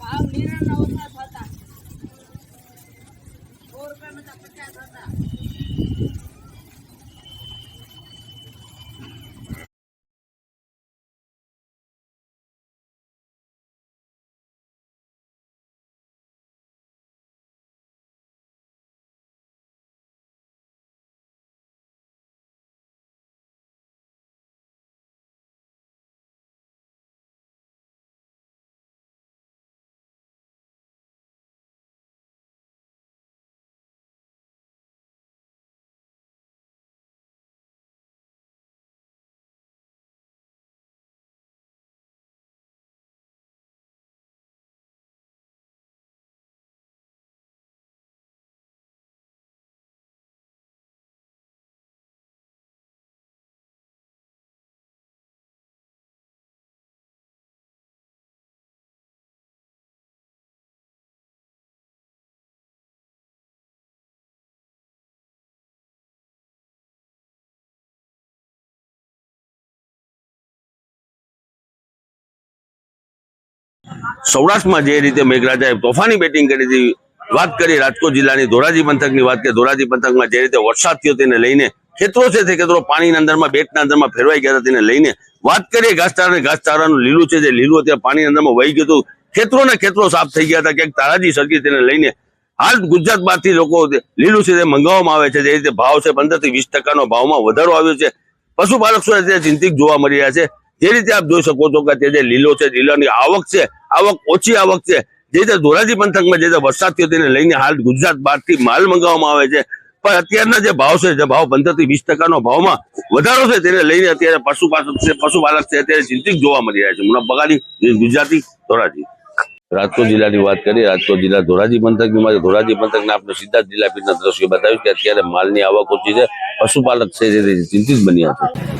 ભાવ નિર્ણય સૌરાષ્ટ્રમાં જે રીતે મેઘરાજાએ તોફાની બેટિંગ કરી હતી, વાત કરી રાજકોટ જિલ્લાની ધોરાજી પંથકની વાત કરીએ, ધોરાજી પંથકમાં જે રીતે વરસાદ થયો તેને લઈને ખેતરો છે તે ખેતરો પાણીના અંદરમાં, બેટના અંદરમાં ફેરવાઈ ગયા તેને લઈને. વાત કરીએ ઘાસચારા અને ઘાસચારાનું લીલું છે જે લીલું અત્યારે પાણીની અંદરમાં વહી ગયું હતું. ખેતરોના ખેતરો સાફ થઈ ગયા હતા, ક્યાંક તારાજી સરકી તેને લઈને. હાલ ગુજરાત બહારથી લોકો લીલું છે તે મંગાવવામાં આવે છે, જે રીતે ભાવ છે પંદરથી વીસ ટકાનો ભાવમાં વધારો આવ્યો છે. પશુપાલક અત્યારે ચિંતિત જોવા મળી રહ્યા છે. જે રીતે આપ જોઈ શકો છો કે તે જે લીલો છે, લીલાની આવક છે, આવક ઓછી આવક છે. જે રીતે ધોરાજી પંથકમાં જે રીતે વરસાદ થયો તેને લઈને હાલ ગુજરાત બહારથી માલ મંગાવવામાં આવે છે. પણ અત્યારના જે ભાવ છે, જે ભાવ પંદરથી વીસ ટકાનો ભાવમાં વધારો છે તેને લઈને અત્યારે પશુપાલક છે પશુપાલક છે અત્યારે ચિંતિત જોવા મળી રહ્યા છે. મુના બગાડી ગુજરાતી, ધોરાજી. રાજકોટ જિલ્લાની વાત કરીએ, રાજકોટ જિલ્લા ધોરાજી પંથકની માં ધોરાજી પંથકના આપણે સીધા જિલ્લા પીઠના દ્રશ્યો બતાવ્યું કે અત્યારે માલની આવક ઓછી છે, પશુપાલક છે ચિંતિત બન્યા છે.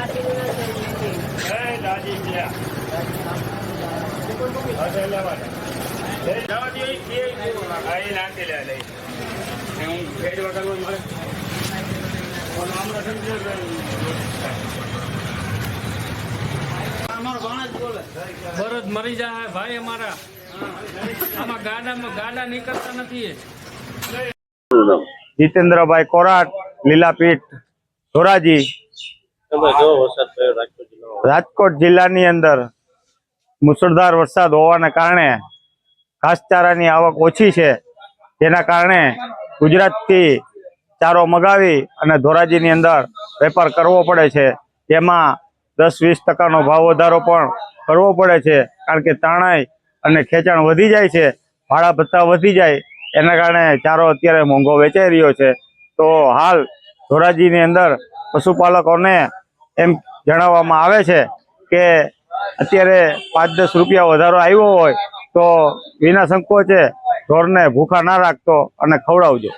એ દાદી ગયા અરે લેવાના લઈ જવા દે એ અહીં નાખી લે લઈ હું ફેરી વગર મારે હમણાં સમજો બળદ મરી જાય, ભાઈ અમારા. આમાં ગાડામાં ગાડા નીકળતા નથી જીતેન્દ્રભાઈ કોરાટ, લીલાપીઠ, ધોરાજી. રાજકોટ જિલ્લાની અંદર મુસળધાર વરસાદ હોવાના કારણે ઘાસચારાની આવક ઓછી છે. જેના કારણે ગુજરાતથી ચારો મગાવી અને ધોરાજીની અંદર વેપાર કરવો પડે છે. તેમાં દસ વીસ ટકાનો ભાવ વધારો પણ કરવો પડે છે. કારણ કે તાણાઈ અને ખેંચાણ વધી જાય છે. ભાડા ભત્તા વધી જાય. એના કારણે ચારો અત્યારે મોંઘો વેચાઈ રહ્યો છે. તો હાલ ધોરાજીની અંદર પશુપાલકોને એમ જણાવવામાં આવે છે કે અત્યારે પાંચ દસ રૂપિયા વધારો આવ્યો હોય તો વિના સંકોચે ઢોરને ભૂખા ના રાખતો અને ખવડાવજો.